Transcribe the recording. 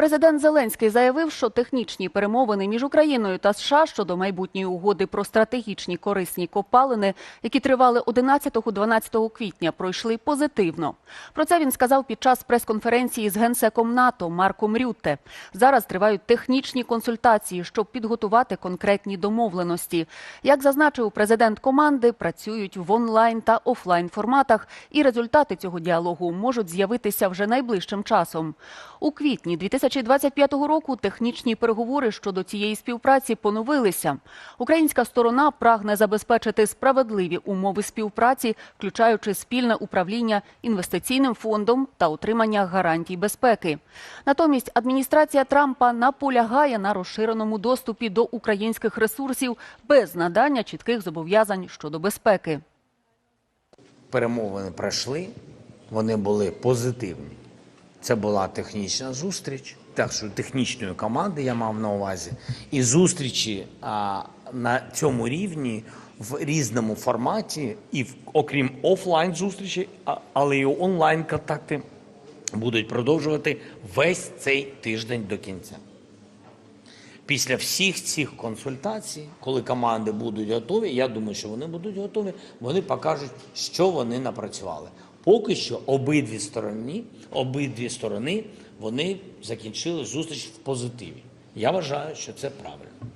Президент Зеленський заявив, що технічні перемовини між Україною та США щодо майбутньої угоди про стратегічні корисні копалини, які тривали 11-12 квітня, пройшли позитивно. Про це він сказав під час прес-конференції з генсеком НАТО Марком Рютте. Зараз тривають технічні консультації, щоб підготувати конкретні домовленості. Як зазначив президент команди, працюють в онлайн та офлайн форматах, і результати цього діалогу можуть з'явитися вже найближчим часом. У квітні 2025 року технічні переговори щодо цієї співпраці поновилися. Українська сторона прагне забезпечити справедливі умови співпраці, включаючи спільне управління інвестиційним фондом та отримання гарантій безпеки. Натомість адміністрація Трампа наполягає на розширеному доступі до українських ресурсів без надання чітких зобов'язань щодо безпеки. перемовини пройшли, вони були позитивні. Це була технічна зустріч, так що технічної команди я мав на увазі, і зустрічі а, на цьому рівні в різному форматі, і в, окрім офлайн зустрічі, але і онлайн контакти будуть продовжувати весь цей тиждень до кінця. Після всіх цих консультацій, коли команди будуть готові, я думаю, що вони будуть готові, вони покажуть, що вони напрацювали. Поки що обидві сторони, обидві сторони вони закінчили зустріч в позитиві. Я вважаю, що це правильно.